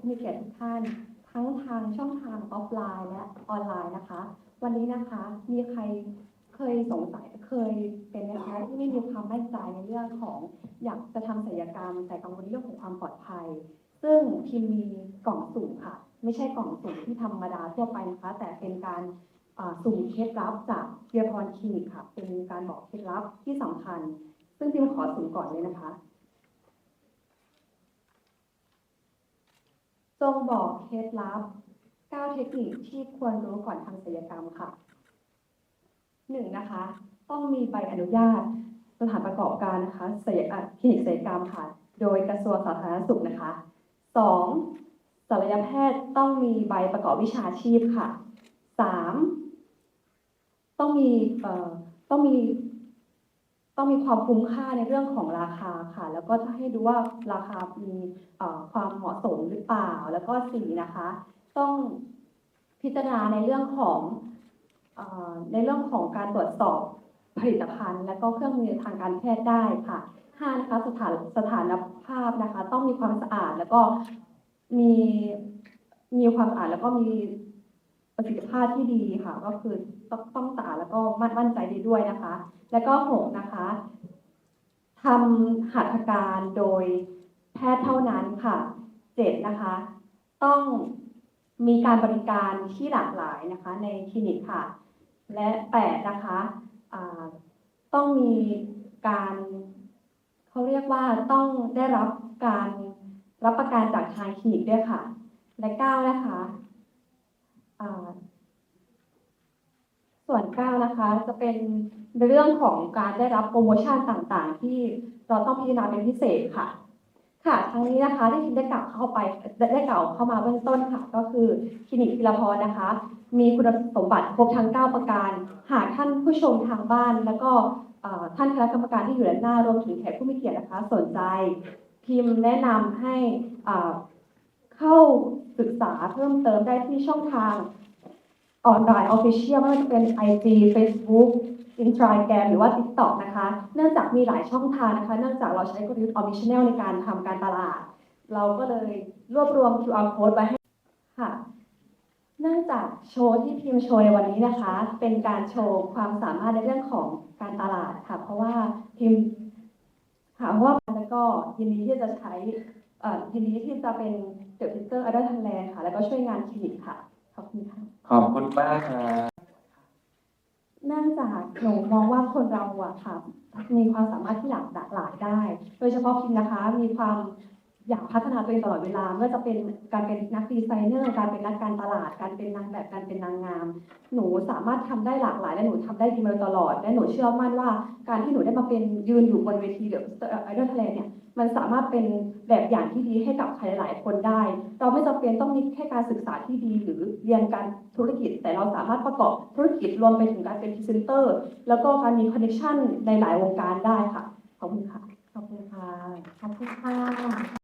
ผู้มีเกียรติทุกท่าน ทั้งทางช่องทางออฟไลน์และออนไลน์นะคะ วันนี้นะคะมีใครเคยสงสัยเคยเป็นนะคะที่ไม่มีความมั่นใจในเรื่องของอยากจะทำศัลยกรรม แต่กังวลในเรื่องของความปลอดภัย ซึ่งพิมมีกล่องสุ่มค่ะ ไม่ใช่กล่องสุ่มที่ธรรมดาทั่วไปนะคะ แต่เป็นการสุ่มเคล็ดลับจากเยพรคลินิกค่ะ เป็นการบอกเคล็ดลับที่สำคัญ ซึ่งพิมขอสุ่มก่อนเลยนะคะ จงบอกเคล็ดลับ 9 เทคนิคที่ควรรู้ก่อนทำศัลยกรรมค่ะหนึ่งนะคะ ต้องมีใบอนุญาตสถานประกอบการนะคะศัลยอะคลินิกศัลยกรรมค่ะ โดยกระทรวงสาธารณสุขนะคะสองศัลยแพทย์ต้องมีใบประกอบวิชาชีพค่ะสามต้องมีเอ่อต้องมี ต้องมีความคุ้มค่าในเรื่องของราคาค่ะ แล้วก็จะให้ดูว่าราคามีความเหมาะสมหรือเปล่า แล้วก็สีนะคะ ต้องพิจารณาในเรื่องของอในเรื่องของการตรวจสอบผลิตภัณฑ์ และก็เครื่องมือทางการแพทย์ได้ค่ะห้านะคะสถานสถานภาพนะคะ ต้องมีความสะอาดแล้วก็มีมีความสะอาดแล้วก็มี ประสิทธิภาพที่ดีค่ะ ก็คือต้องต้องสะอาแล้วก็มั่นใจได้ด้วยนะคะ แล้วก็หกนะคะทำหัตถการโดยแพทย์เท่านั้นค่ะเจ็ดนะคะ ต้องมีการบริการที่หลากหลายนะคะ ในคลินิกค่ะ และแปดนะคะต้องมีการเขาเรียกว่าต้องได้รับการรับประกันจากทางคลินิกด้วยค่ะ และเก้านะคะ ส่วนเก้านะคะจะเป็นในเรื่องของการได้รับโปรโมชั่นต่างๆ ที่เราต้องพิจารณาเป็นพิเศษค่ะ ค่ะทั้งนี้นะคะที่คิดได้กล่าวเข้าไปได้กล่าวเข้ามาเบื้องต้นค่ะ ก็คือคลินิกพิรพรนะคะ มีคุณสมบัติครบทั้ง 9 ประการ หากท่านผู้ชมทางบ้าน แล้วก็ท่านคณะกรรมการที่อยู่ด้านหน้ารวมถึงแขกผู้มีเกียรตินะคะ สนใจพิมพ์แนะนำให้อ่า เข้าศึกษาเพิ่มเติมได้ที่ช่องทางออนไลน์ออฟฟิเชียลไม่ว่าจะเป็น IG Facebook Instagram หรือว่า TikTok นะคะ เนื่องจากมีหลายช่องทางนะคะ เนื่องจากเราใช้กลยุทธ์ Omnichannel ในการทำการตลาด เราก็เลยรวบรวม QR code ไว้ให้ค่ะเนื่องจากโชว์ที่พิมพ์โชว์ในวันนี้นะคะ เป็นการโชว์ความสามารถในเรื่องของการตลาดค่ะ เพราะว่าพิมพ์ค่ะเพราว่าแล้วก็ยินดีที่จะใช้ เอ่อยินดีที่จะเป็นเดอะพิเตอร์อัลเดอร์ทันแลนด์ค่ะ แล้วก็ช่วยงานคลินิกค่ะ ขอบคุณค่ะ ขอบคุณมากครับเนื่องจากหนูมองว่าคนเราอะค่ะ มีความสามารถที่หลากหลายได้ โดยเฉพาะพิมนะคะ มีความ อยากพัฒนาตัวเองตลอดเวลาไม่ว่าจะเป็นการเป็นนักดีไซเนอร์ การเป็นนักการตลาด การเป็นนางแบบการเป็นนางงาม หนูสามารถทำได้หลากหลาย และหนูทำได้ดีมาตลอด และหนูเชื่อมั่นว่า การที่หนูได้มาเป็นยืนอยู่บนเวทีเดอะไอดอลทะเลเนี่ยมันสามารถเป็นแบบอย่างที่ดีให้กับใครหลายๆคนได้ เราไม่จำเป็นต้องมีแค่การศึกษาที่ดีหรือเรียนการธุรกิจ แต่เราสามารถประกอบธุรกิจรวมไปถึงการเป็นพรีเซนเตอร์ แล้วก็การมีคอนเนคชั่นในหลายวงการได้ค่ะขอบคุณค่ะขอบคุณค่ะขอบคุณค่ะ